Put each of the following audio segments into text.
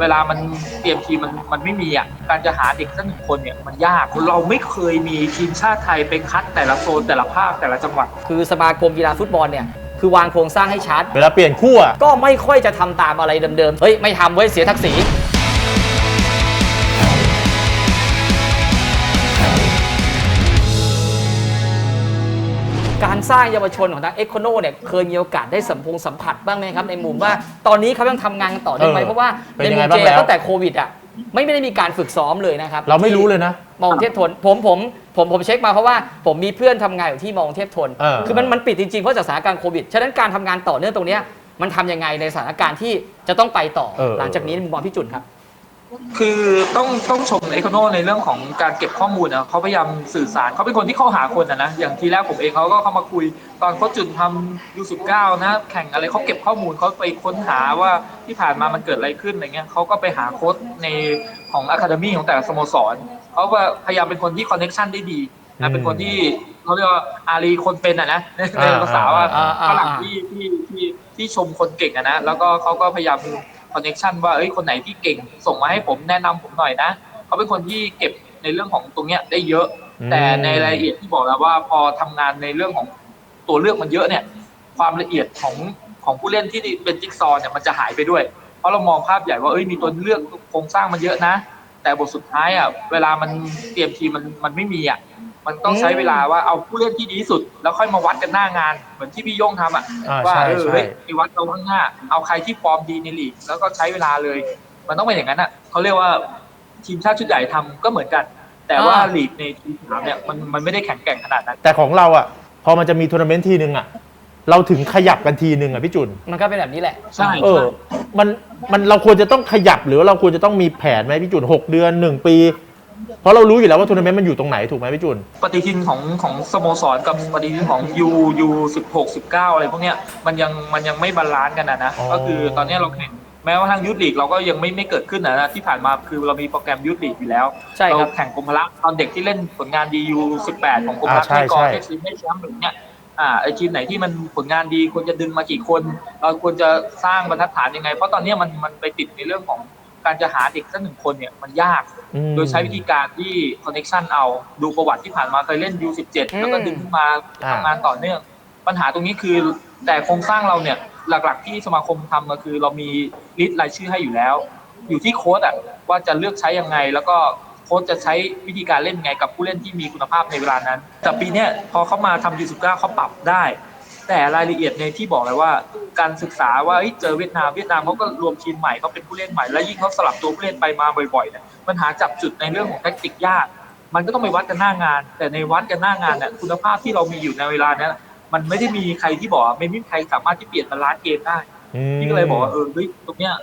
เวลามันเตรียมทีมมันมันไม่มีอะการจะหาเด็กสักหนึ่งคนเนี่ยมันยากเราไม่เคยมีทีมชาติไทยไปคัดแต่ละโซนแต่ละภาคแต่ละจังหวัด คือสมาคมกีฬาฟุตบอลเนี่ยคือวางโครงสร้างให้ชัด เวลาเปลี่ยนคู่อะก็ไม่ค่อยจะทำตามอะไรเดิมๆ เฮ้ย ไม่ทำเว้ยเสียทักษี สร้างเยาวชนของทางเอ็กโคโนเนี่ยเคยมีโอกาสได้สัมพงสัมผัสบ้างไหมครับในมุมว่า ตอนนี้เขายังทำงานกันต่อได้ไหมเออเพราะว่าเป็นในยังมุไงมบ้าเจงแล้ว ตั้งแต่โควิดอะไม่ไม่ได้มีการฝึกซ้อมเลยนะครับ เราไม่รู้เลยนะ มองเทพทนผมผมผมผมเช็คมาเพราะว่าผมมีเพื่อนทำงานอยู่ที่มองเทพทน เออคือมันมันปิดจริงๆ เพราะจากสถานการณ์โควิด ฉะนั้นการทำงานต่อเนื่องตรงเนี้ยมันทำยังไงในสถานการณ์ที่จะต้องไปต่อ เออ หลังจากนี้ในมุมมองพี่จุนครับ คือต้องต้องชมเอ o โนในเรื่องของการเก็บข้อมูลนะเขาพยายามสื่อสารเขาเป็นคนที่เข้าหาคนนะนะอย่างทีแรกผมเองเขาก็เข้ามาคุย ตอนเขาจุดทำยูสิบเก้านะ แข่งอะไรเขาเก็บข้อมูลเขาไปค้นหาว่าที่ผ่านมามันเกิดอะไรขึ้นอะไรเงี้ยเขาก็ไปหาโค้ดในของอะคาเดมี่ของแต่ละสโมสรเขาก็พยายามเป็นคนที่คอนเน็ชันได้ดีอืนะมเป็นคนที่เขาเรียกว่าอารีคนเป็นอะนะในในอ่าภาษาว่าอ่าอ่าฝรั่งอ่าที่ที่ที่ที่ชมคนเก่งอะนะแล้วก็เขาก็พยายาม คอนเน็ชันว่าเอ้ยคนไหนที่เก่ง ส่งมาให้ผมแนะนำผมหน่อยนะเขาเป็นคนที่เก็บในเรื่องของตรงเนี้ยได้เยอะอืมแต่ในรายละเอียดที่บอกแล้วว่าพอทำงานในเรื่องของตัวเลือกมันเยอะเนี่ย ความละเอียดของของผู้เล่นที่เป็นจิ๊กซอว์เนี่ยมันจะหายไปด้วย เพราะเรามองภาพใหญ่ว่าเอ้ยมีตัวเลือกโครงสร้างมันเยอะนะ แต่บทสุดท้ายอะเวลามันเตรียมทีมมันมันไม่มีอะ มันต้องใช้เวลาว่าเอาผู้เล่นที่ดีที่สุด แล้วค่อยมาวัดกันหน้างาน เหมือนที่พี่โย่งทำอะอ่าว่าใช่เออใช่เฮ้ยไปวัดเราข้างหน้า เอาใครที่ฟอร์มดีในลีกแล้วก็ใช้เวลาเลย มันต้องเป็นอย่างนั้นอะเขาเรียกว่าทีมชาติชุดใหญ่ทำก็เหมือนกัน แต่ว่าอ่าลีกในทีมสามเนี่ยมันมันไม่ได้แข็งแกร่งขนาดนั้น แต่ของเราอะพอมันจะมีทัวร์นาเมนต์ทีนึงอะเราถึงขยับกันทีนึงอะพี่จุน มันก็เป็นแบบนี้แหละ ใช่ เออ มัน มันเราควรจะต้องขยับหรือว่าเราควรจะต้องมีแผนไหมพี่จุนหกเดือนหนึ่งปี เพราะเรารู้อยู่แล้วว่าทัวร์นาเมนต์มันอยู่ตรงไหนถูกไหมพี่จุน ปฏิทินของของสโมสรกับปฏิทินของยูยูสิบหกสิบเก้าอะไรพวกเนี้ยมันยังมันยังไม่บาลานซ์กันนะนะอ๋อ ก็คือตอนเนี้ยเราแข่งแม้ว่าทางยุทธลีกเราก็ยังไม่ไม่เกิดขึ้นนะนะที่ผ่านมาคือเรามีโปรแกรมยุทธลีกอยู่แล้วใช่ครับ เราแข่งกรมพละตอนเด็กที่เล่นผลงานดียูสิบแปดของกรมพละอ่าใช่ที่กองใช่ได้ทีมได้แชมป์อย่างเงี้ยอ่าไอทีมไหนที่มันผลงานดีควรจะดึงมากี่คนเราควรจะสร้างบรรทัดฐานยังไง เพราะตอนเนี้ยมันมันไปติดในเรื่องของ การจะหาเด็กสักหนึ่งคนเนี่ยมันยากอืมโดยใช้วิธีการที่คอนเน็ชันเอาดูประวัติที่ผ่านมาเคยเล่น U17 แล้วก็ดึงขึ้นมาอ่าทำงานต่อเนื่อง ปัญหาตรงนี้คือแต่โครงสร้างเราเนี่ยหลักๆที่สมาคมทำก็คือเรามีลิสต์รายชื่อให้อยู่แล้ว อยู่ที่โค้ดอะว่าจะเลือกใช้ยังไง แล้วก็โค้ดจะใช้วิธีการเล่นยังไงกับผู้เล่นที่มีคุณภาพในเวลานั้น แต่ปีเนี้ยพอเขามาทำ U19 เขาปรับได้ แต่รายละเอียดในที่บอกเลยว่าการศึกษาว่าเอ้ยเจอเวียดนามเวียดนามเขาก็รวมทีมใหม่เขาเป็นผู้เล่นใหม่แล้วยิ่งเขาสลับตัวผู้เล่นไปมาบ่อยๆเนี่ยปัญหาจับจุดในเรื่องของแทคติกยาก มันก็ต้องไปวัดกันหน้างาน แต่ในวัดกันหน้างานเนี่ยคุณภาพที่เรามีอยู่ในเวลาเนี้ยมันไม่ได้มีใครที่บอกว่าไม่มีใครสามารถที่เปลี่ยนบาลานซ์เกมได้อืมพี่ก็เลยบอกว่าเออเฮ้ยตรงเนี้ย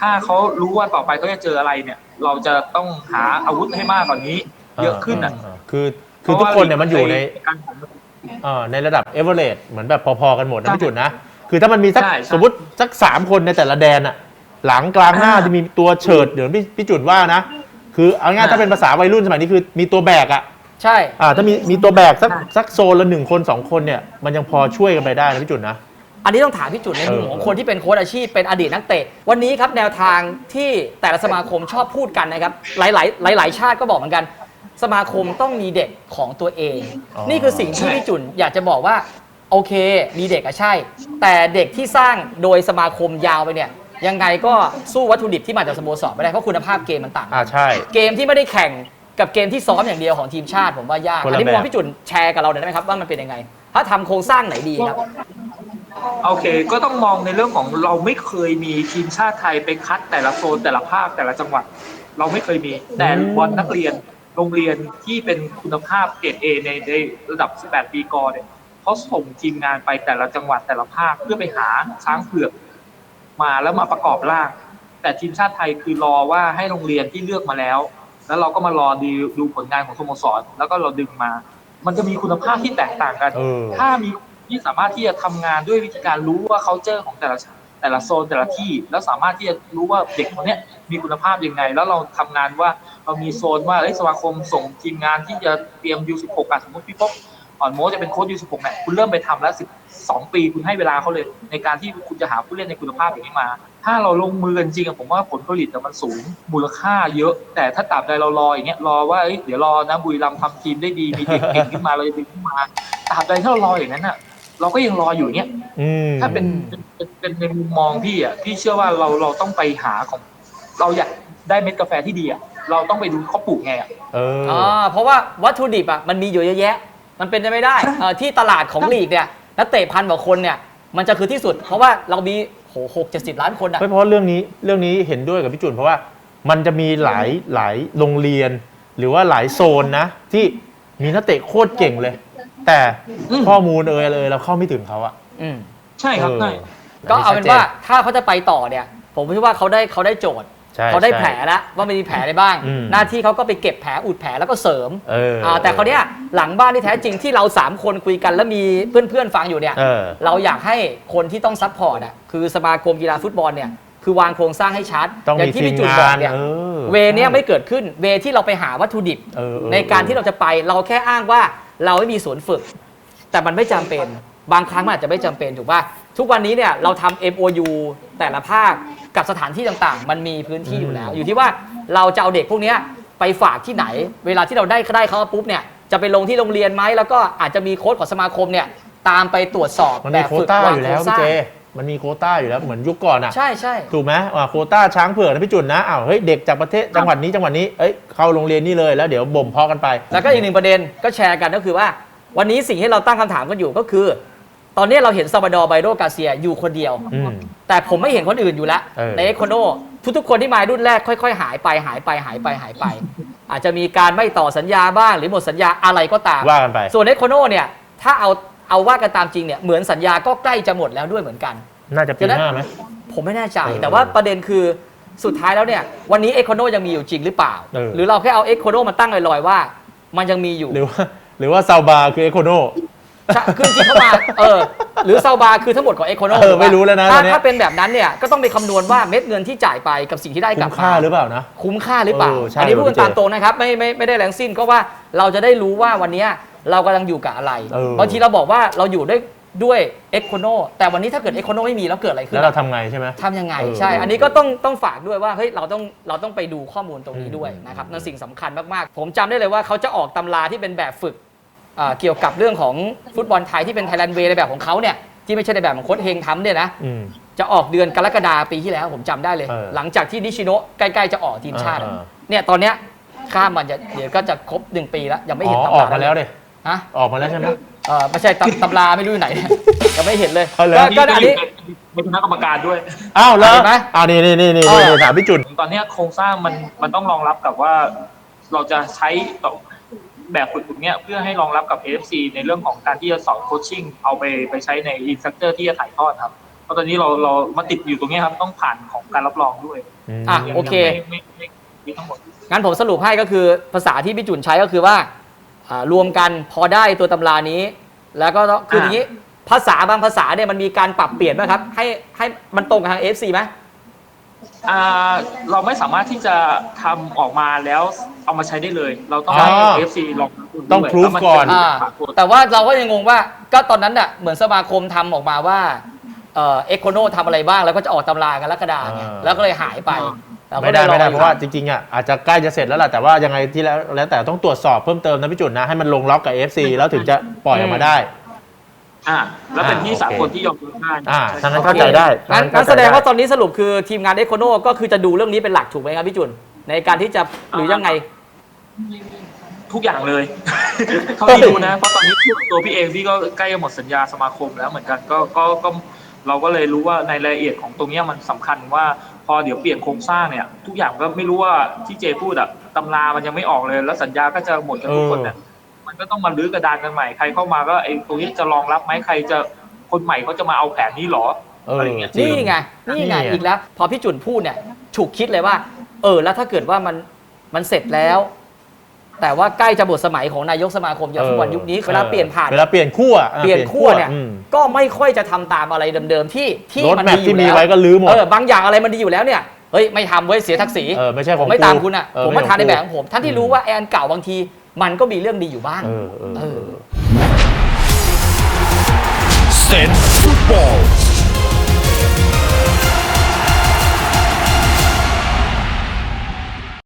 ถ้าเขารู้ว่าต่อไปเขาจะเจออะไรเนี่ย เราจะต้องหาอาวุธให้มากกว่านี้ เยอะขึ้นอะาคือคือทุกคนเนี่ยมันอยู่ในการแข่งขัน เอ่อในระดับเอเวอเรสเหมือนแบบพอๆกันหมดนะพี่จุนนะ คือถ้ามันมีสักใช่ใช่สมมติสักสามคนในแต่ละแดนอะหลังกลางหน้าอ่าจะมีตัวเฉิดเดี๋ยวพี่พี่จุนว่านะ คือเอาง่ายๆอ่า ถ้าเป็นภาษาวัยรุ่นสมัยนี้คือมีตัวแบกอะใช่ อ่าถ้ามีมีตัวแบกสักใช่สักโซนละหนึ่งคนสองคนเนี่ยมันยังพอช่วยกันไปได้นะพี่จุนนะ อันนี้ต้องถามพี่จุนในมุมเออของคนที่เป็นโค้ชอาชีพเป็นอดีตนักเตะ วันนี้ครับแนวทางที่แต่ละสมาคมชอบพูดกันนะครับ หลายๆหลาย ๆ ชาติก็บอกเหมือนกัน สมาคมต้องมีเด็กของตัวเอง อ๋อ นี่คือสิ่งที่พี่จุนอยากจะบอกว่า โอเค มีเด็กอะใช่ แต่เด็กที่สร้างโดยสมาคมยาวไปเนี่ย ยังไงก็สู้วัตถุดิบที่มาจากสโมสรไม่ได้เพราะคุณภาพเกมมันต่างอ่าใช่ เกมที่ไม่ได้แข่งกับเกมที่ซ้อมอย่างเดียวของทีมชาติผมว่ายากคนละอันนี้มุมมองแบบ พี่จุนแชร์กับเราหน่อยได้ไหมครับว่ามันเป็นยังไง ถ้าทำโครงสร้างไหนดีครับ โอเค ก็ต้องมองในเรื่องของเราไม่เคยมีทีมชาติไทยไปคัดแต่ละโซนแต่ละภาคแต่ละจังหวัด เราไม่เคยมีแต่อืมบอลนักเรียน โรงเรียนที่เป็นคุณภาพเกรดเอในในระดับ 18 ปีกอเนี่ยเขาส่งทีมงานไปแต่ละจังหวัดแต่ละภาคเพื่อไปหาช้างเผือกมาแล้วมาประกอบร่าง แต่ทีมชาติไทยคือรอว่าให้โรงเรียนที่เลือกมาแล้ว แล้วเราก็มารอดูดูผลงานของสโมสร แล้วก็เราดึงมา มันจะมีคุณภาพที่แตกต่างกันเออถ้ามีที่สามารถที่จะทำงานด้วยวิธีการรู้ว่า c u เจอร์ของแต่ละ แต่ละโซนแต่ละที่แล้วสามารถที่จะรู้ว่าเด็กคนนี้มีคุณภาพยังไง แล้วเราทำงานว่าเรามีโซนว่าเอ้สมาคมส่งทีมงานที่จะเตรียม U16 อะสมมติพี่พกอ่อนโมจะเป็นโค้ชยูสิบหกเนี่ยคุณเริ่มไปทำแล้วสิบสองปีคุณให้เวลาเขาเลย ในการที่คุณจะหาผู้เล่นในคุณภาพอย่างนี้มา ถ้าเราลงมือกันจริงผมว่าผลผลิตมันสูงมูลค่าเยอะ แต่ถ้าตราบใดเรารออย่างเงี้ยรอว่าเดี๋ยวรอนะบุรีรัมย์ทำทีมได้ดีมีเด็กเก่งขึ้นมาเราจะดึงขึ้นมาตราบใดที่เรารออย่างนั้นอะ เราก็ยังรออยู่อย่างเงี้ยอืมถ้าเป็นเป็นเป็นเป็นในมุมมองพี่อะพี่เชื่อว่าเราเราต้องไปหาของ เราอยากได้เม็ดกาแฟที่ดีอะเราต้องไปดูเขาปลูกไงอะเออออ่าเพราะว่าวัตถุดิบอะมันมีอยู่เยอะแยะ มันเป็นไปไม่ได้เอ่อที่ตลาดของลีกเนี่ยนักเตะพันกว่าคนเนี่ย มันจะคือที่สุด เพราะว่าเรามีโหหกเจ็ดสิบล้านคนอะไม่เพราะเรื่องนี้เรื่องนี้เห็นด้วยกับพี่จุนเพราะว่ามันจะมีหลายหลายโรงเรียน หรือว่าหลายโซนนะ ที่มีนักเตะโคตรเก่งเลย แต่อืม ข้อมูลเอ่ยอะไรเราเข้าไม่ถึงเขาอะ อืม ใช่ครับเออ ใช่ก็เอาเป็นว่าถ้าเขาจะไปต่อเนี่ย ผมคิดว่าเขาได้เขาได้โจทย์ใช่เขาได้ใช่แผลแล้วว่ามันมีแผลอะไรบ้าง อืม หน้าที่เขาก็ไปเก็บแผลอุดแผลแล้วก็เสริมเอออ่าแต่เขาวเนี้ยหลังบ้านที่แท้จริงที่เราสามคนคุยกันแล้วมีเพื่อนๆฟังอยู่เนี่ย เออ เราอยากให้คนที่ต้องซัพพอร์ตอะคือสมาคมกีฬาฟุตบอลเนี่ยคือวางโครงสร้างให้ชัดต้องอย่ามีงที่ทีมพี่จุนบงาอกนเนี่ยเออ เวเนี้ยไม่เกิดขึ้นเวที่เราไปหาวัตถุดิบ เออเออในการที่เราจะไปเราแค่อ้างว่า เราไม่มีศูนย์ฝึก แต่มันไม่จำเป็น บางครั้งมันอาจจะไม่จำเป็นถูกป่ะทุกวันนี้เนี่ยเราทำ MOU แต่ละภาคกับสถานที่ต่างๆ มันมีพื้นที่อยู่แล้ว อยู่ที่ว่าเราจะเอาเด็กพวกเนี้ยไปฝากที่ไหน เวลาที่เราได้ได้เขาปุ๊บเนี่ยจะไปลงที่โรงเรียนไหมแล้วก็อาจจะมีโค้ชของสมาคมเนี่ยตามไปตรวจสอบมันแบมีบโควฝึกต้าวางอยู่โครแล้วงสพี่ร้างเจ มันมีโควต้าอยู่แล้วเหมือนยุคก่อนอะใช่ใช่ ถูกไหมอ่าโควต้าช้างเผือกนะพี่จุนนะอ้าวเฮ้ยเด็กจากประเทศจังหวัดนี้จังหวัดนี้เอ้ยเข้าโรงเรียนนี่เลยแล้วเดี๋ยวบ่มเพาะกันไป แล้วก็อีกหนึ่งประเด็นก็แชร์กันก็คือว่า วันนี้สิ่งที่เราตั้งคำถามกันอยู่ก็คือ ตอนนี้เราเห็นซาบาดอร์ไบโดกาเซียอยู่คนเดียว อืม แต่ผมไม่เห็นคนอื่นอยู่แล้วเออ ในเอโคโนทุกๆคนที่มารุ่นแรกค่อยๆ หายไปหายไปหายไปหายไป อาจจะมีการไม่ต่อสัญญาบ้างหรือหมดสัญญาอะไรก็ตาม ว่ากันไป ส่วนเอโคโนเนี่ยถ้าเอา เอาว่ากันตามจริงเนี่ยเหมือนสัญญาก็ใกล้จะหมดแล้วด้วยเหมือนกัน น่าจะปีหน้าไหมผมไม่แน่ใจเออแต่ว่าประเด็นคือสุดท้ายแล้วเนี่ย วันนี้เอโคโนยังมีอยู่จริงหรือเปล่าเออหรือเราแค่เอาเอโคโนมาตั้งลอยๆว่า มันยังมีอยู่หรือว่าหรือว่าซาบาคือเอโคโนใช่คือจริงๆเข้ามาเออหรือซาบาคือทั้งหมดของเอโคโนเออไม่รู้แล้วนะถ้าตอนเนี้ยถ้าเป็นแบบนั้นเนี่ยก็ต้องไปคำนวณว่าเม็ดเงินที่จ่ายไปกับสิ่งที่ได้กลัคุ้บมมาค่าหรือเปล่านะคุ้มค่าหรือเปล่าเออใช่อันนี้พูดกันพี่เจตามตรงนะครับไม่ไม่ไม่ได้แรงสิ้นก็ว่าเราจะได้รู้ว่าวันเนี้ย เรากำลังอยู่กับอะไรเออ บางทีเราบอกว่าเราอยู่ด้วยด้วยเอ็กโคโนแต่วันนี้ถ้าเกิดเอ็กโคโนไม่มีแล้วเกิดอะไรขึ้แล้วนเราทำไงใช่ไหม ทำยังไงเออใช่เอออัอันนี้ก็ต้องต้องฝากด้วยว่าเฮ้ยเราต้องเราต้องไปดูข้อมูลตรงนี้ด้วยอืมนะครับนั่นสิ่งสำคัญมากๆ ผมจำได้เลยว่าเขาจะออกตำราที่เป็นแบบฝึกอ่าเกี่ยวกับเรื่องของฟุตบอลไทยที่เป็นไทยแลนด์เวในแบบของเขาเนี่ยที่ไม่ใช่ในแบบของโค้ชเฮงทำเนี่ยนะ อืม จะออกเดือนกรกฎาปีที่แล้วผมจำได้เลย เออหลังจากที่นิชิโนะใกล้ๆจะออกทีมชาติอะเออเนี่ยตอนเนี้ยข้ามมันจะเดี๋ยวก็จะครบหนึ่งปีแล้วยังไม่อ๋เห็นอตำราออกมาแล้วเลยเด้ ฮะออกมาแล้วใช่ไหมเออไม่ใช่ตำตำราไม่รู้อยู่ไหนยังไม่เห็นเลยเอาเลย ก็ก็อันนี้ เป็นคณะกรรมการด้วย อ้าวแล้วเห็นไหมอ้าวนี่นี่นี่นี่เออนี่ถามพี่จุน ตอนเนี้ยโครงสร้างมันมันต้องรองรับกับว่า เราจะใช้ต่อแบบฝึกแบบเนี้ยเพื่อให้รองรับกับ AFC ในเรื่องของการที่จะสอนโคชชิ่งเอาไปไปใช้ในอินสตรัคเตอร์ที่จะถ่ายทอดครับเพราะตอนนี้เราเรามาติดอยู่ตรงเนี้ยครับต้องผ่านของการรับรองด้วยอะยังโอเค ยังไม่ไม่ไม่มีทั้งหมด งั้นผมสรุปให้ก็คือภาษาที่พี่จุนใช้ก็คือว่า อ่ารวมกันพอได้ตัวตำรานี้ แล้วก็ต้องคืออย่างนี้ภาษาบางภาษาเนี่ยมันมีการปรับเปลี่ยนไหมครับ ให้ให้มันตรงกับทาง FC ไหมอ่าเราไม่สามารถที่จะทำออกมาแล้วเอามาใช้ได้เลย เราต้องให้ อ๋อ AFC ลองดูด้วยต้อง proof แล้วมัจะก่อนมีอ่าปรากฏ แต่ว่าเราก็ยังงงว่าก็ตอนนั้นน่ะเหมือนสมาคมทำออกมาว่าเอ่อเอ็กโคโนทำอะไรบ้างแล้วก็จะออกตำรากันลักระดาไงอ่า แล้วก็เลยหายไป เราก็ไม่ลได้ยไม่ได้อเพอยู่ราะว่าจริงๆอะอาจจะใกล้จะเสร็จแล้วแหละแต่ว่ายังไงที่แล้วแล้วแต่ต้องตรวจสอบเพิ่มเติมนะพี่จุนนะให้มันลงล็อกกับ FC แล้วถึงจะปล่อยออกมาได้ อ่าแล้วเป็นที่อ่าสากโอลเคที่ยอมรับได้อ่าใช่ทั้งนั้นครับเข้าใจได้งั้นเข้างั้นใจแสดงว่าได้ตอนนี้สรุปคือทีมงานเอ็กโคโนก็คือจะดูเรื่องนี้เป็นหลักถูกไหมครับพี่จุนในการที่จะหรือยังไง ทุกอย่างเลยเท่าที่ดูนะเพราะตอนนี้ตัวพี่เองพี่ก็ใกล้จะหมดสัญญาสมาคมแล้วเหมือนกันก็ก็ก็ เราก็เลยรู้ว่าในรายละเอียดของตรงเนี้ยมันสำคัญว่าพอเดี๋ยวเปลี่ยนโครงสร้างเนี่ย ทุกอย่างก็ไม่รู้ว่าที่เจพูดอะตำรามันยังไม่ออกเลย แล้วสัญญาก็จะหมดกันทุกคนเนี่ยมันก็ต้องมาลื้อกระดานกันใหม่ใครเข้ามาก็ไอ้ตรงนี้จะรองรับไหมใครจะคนใหม่เขาจะมาเอาแผนนี้หรอเอออะไรอย่างเงี้ยจรินี่ไงนี่ไงนี่ไงอีกแล้ว พอพี่จุนพูดเนี่ย ฉุกคิดเลยว่า เออแล้วถ้าเกิดว่ามันมันเสร็จแล้ว แต่ว่าใกล้จะหมดสมัยของนายกสมาคมกีฬาฟุตบอลยุคนี้เวลาเปลี่ยนผ่าน เวลาเปลี่ยนขั้วอะเปลี่ยนขั้วเนี่ยอืมก็ไม่ค่อยจะทำตามอะไรเดิมๆที่ที่รถมันแมพดีอที่ยู่มีแล้วไว้ก็ลื้อหมดเออบางอย่างอะไรมันดีอยู่แล้วเนี่ยเฮ้ยไม่ทำเว้ยเสียทักษีเออไม่ใช่ขผองมไม่ตามคุณอะเออผมไม่มาทานในของแบกูบของผมท่านที่รู้ว่าแอนเก่าบางที มันก็มีเรื่องดีอยู่บ้างเออเออเอเ